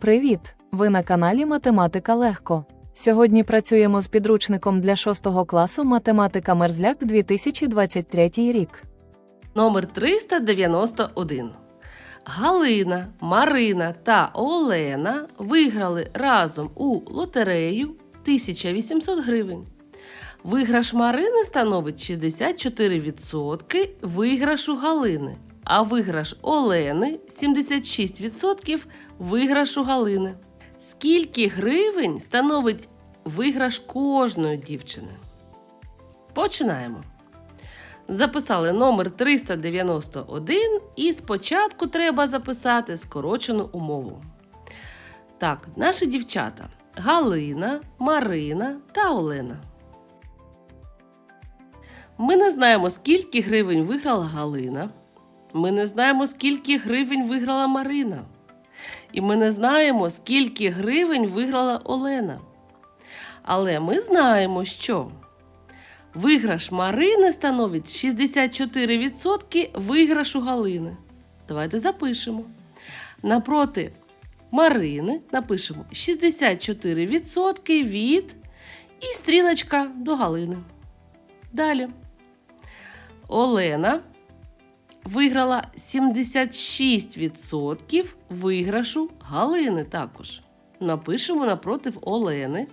Привіт! Ви на каналі Математика Легко. Сьогодні працюємо з підручником для 6 класу Математика Мерзляк 2023 рік. Номер 391. Галина, Марина та Олена виграли разом у лотерею 1800 гривень. Виграш Марини становить 64% виграшу Галини, а виграш Олени 76% виграшу Галини. Скільки гривень становить виграш кожної дівчини? Починаємо. Записали номер 391 і спочатку треба записати скорочену умову. Так, наші дівчата Галина, Марина та Олена. Ми не знаємо, скільки гривень виграла Галина. Ми не знаємо, скільки гривень виграла Марина. І ми не знаємо, скільки гривень виграла Олена. Але ми знаємо, що Виграш Марини становить 64% виграшу Галини. Давайте запишемо. Напроти Марини напишемо 64% від і стрілочка до Галини. Далі. Олена виграла 76% виграшу Галини також. Напишемо напротив Олени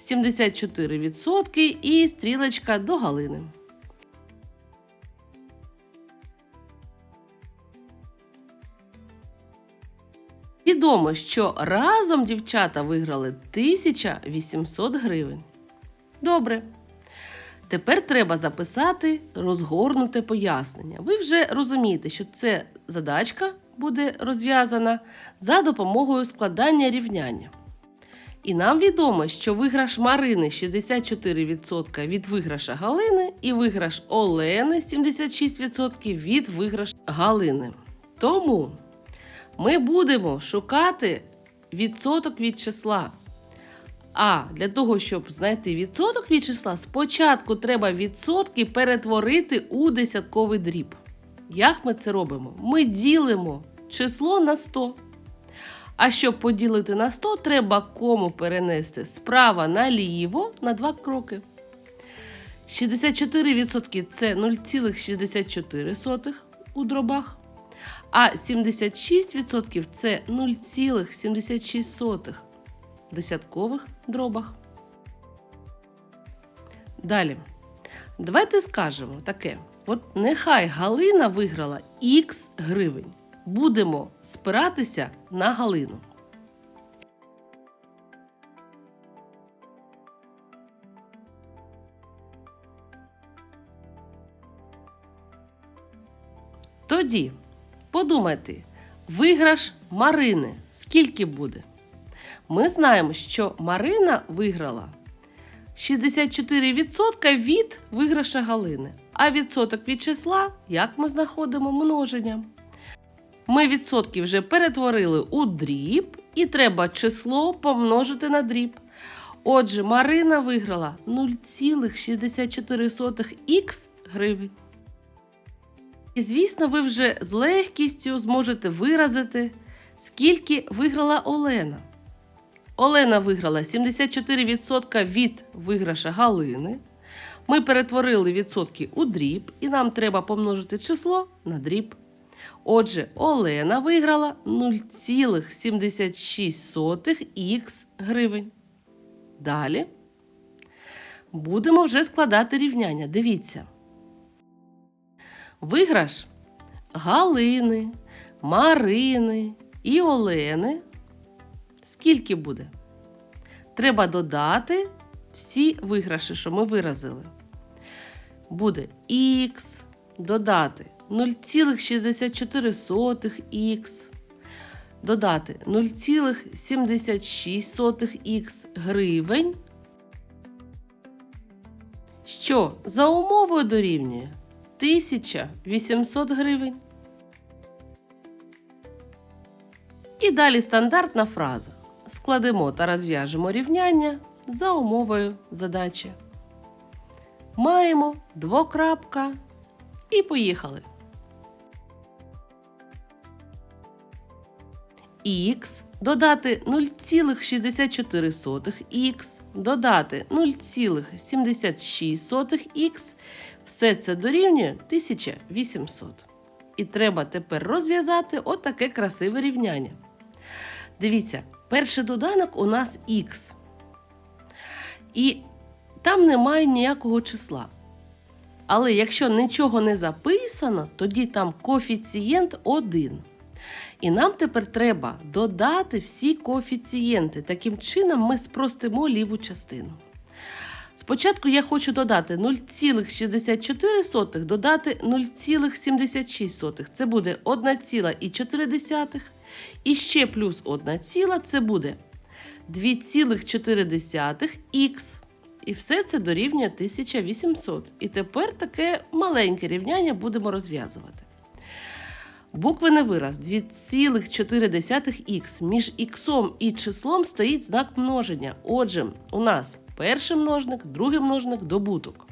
74% і стрілочка до Галини. Відомо, що разом дівчата виграли 1800 гривень. Добре. Тепер треба записати розгорнуте пояснення. Ви вже розумієте, що це задачка буде розв'язана за допомогою складання рівняння. І нам відомо, що виграш Марини 64% від виграша Галини і виграш Олени 76% від виграша Галини. Тому ми будемо шукати відсоток від числа. А для того, щоб знайти відсоток від числа, спочатку треба відсотки перетворити у десятковий дріб. Як ми це робимо? Ми ділимо число на 100. А щоб поділити на 100, треба кому перенести справа наліво на 2 кроки. 64% це 0,64 у дробах, а 76% це 0,76 в десяткових дробах. Далі. Давайте скажемо таке: от нехай Галина виграла Х гривень. Будемо спиратися на Галину. Тоді подумайте, виграш Марини скільки буде? Ми знаємо, що Марина виграла 64% від виграша Галини. А відсоток від числа, як ми знаходимо множенням. Ми відсотки вже перетворили у дріб, і треба число помножити на дріб. Отже, Марина виграла 0,64х гривень. І, звісно, ви вже з легкістю зможете виразити, скільки виграла Олена. Олена виграла 74% від виграша Галини. Ми перетворили відсотки у дріб, і нам треба помножити число на дріб. Отже, Олена виграла 0,76х гривень. Далі будемо вже складати рівняння. Дивіться. Виграш Галини, Марини і Олени. Скільки буде? Треба додати всі виграші, що ми виразили. Буде х, додати 0,64х, додати 0,76х гривень, що за умовою дорівнює 1800 гривень. І далі стандартна фраза. Складемо та розв'яжемо рівняння за умовою задачі. Маємо двокрапка і поїхали. Х додати 0,64х, додати 0,76х, все це дорівнює 1800. І треба тепер розв'язати отаке красиве рівняння. Дивіться, перший доданок у нас х. І там немає ніякого числа. Але якщо нічого не записано, тоді там коефіцієнт 1. І нам тепер треба додати всі коефіцієнти. Таким чином ми спростимо ліву частину. Спочатку я хочу додати 0,64 додати 0,76. Це буде 1,4. І ще плюс 1 ціла це буде 2,4х. І все це дорівнює 1800. І тепер таке маленьке рівняння будемо розв'язувати. Буквений вираз 2,4х. Між іксом і числом стоїть знак множення. Отже, у нас перший множник, другий множник, добуток.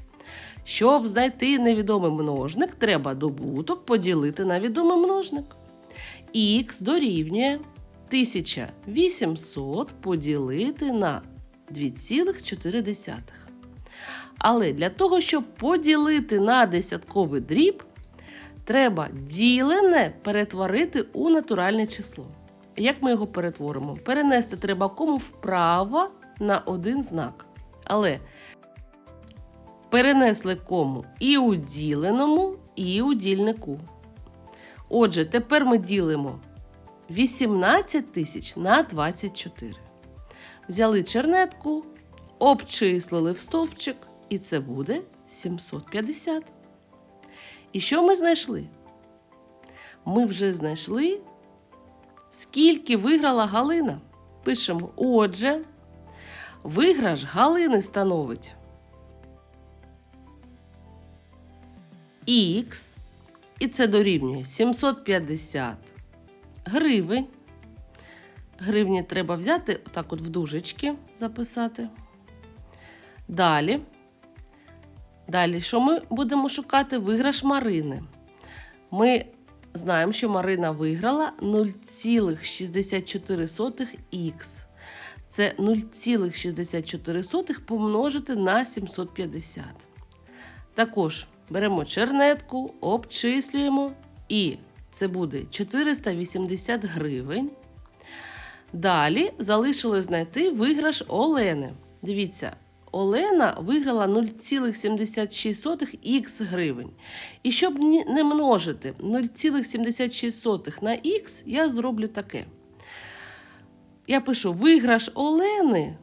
Щоб знайти невідомий множник, треба добуток поділити на відомий множник. Х дорівнює 1800 поділити на 2,4. Але для того, щоб поділити на десятковий дріб, треба ділене перетворити у натуральне число. Як ми його перетворимо? Перенести треба кому вправо на один знак. Але перенесли кому і у діленому, і у дільнику. Отже, тепер ми ділимо 18 тисяч на 24. Взяли чернетку, обчислили в стовпчик, і це буде 750. І що ми знайшли? Ми вже знайшли, скільки виграла Галина. Пишемо, отже, виграш Галини становить Х, і це дорівнює 750 гривень. Гривні треба взяти, отак от в дужечки записати. Далі. Далі, що ми будемо шукати? Виграш Марини. Ми знаємо, що Марина виграла 0,64х. Це 0,64 помножити на 750. Також беремо чернетку, обчислюємо, і це буде 480 гривень. Далі залишилось знайти виграш Олени. Дивіться, Олена виграла 0,76х гривень. І щоб не множити 0,76 на х, я зроблю таке. Я пишу виграш Олени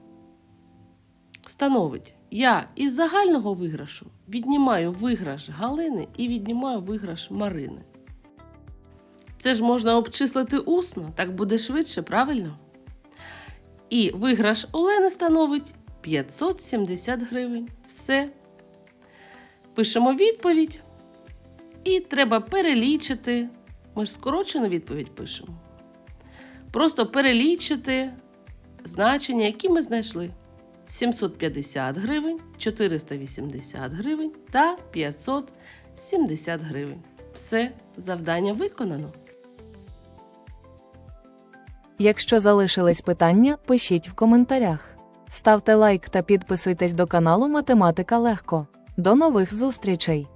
становить. Я із загального виграшу віднімаю виграш Галини і віднімаю виграш Марини. Це ж можна обчислити усно, так буде швидше, правильно? І виграш Олени становить 570 гривень. Все. Пишемо відповідь. І треба перелічити. Ми ж скорочену відповідь пишемо. Просто перелічити значення, які ми знайшли. 750 гривень, 480 гривень та 570 гривень. Все, завдання виконано. Якщо залишились питання, пишіть в коментарях. Ставте лайк та підписуйтесь до каналу Математика Легко. До нових зустрічей!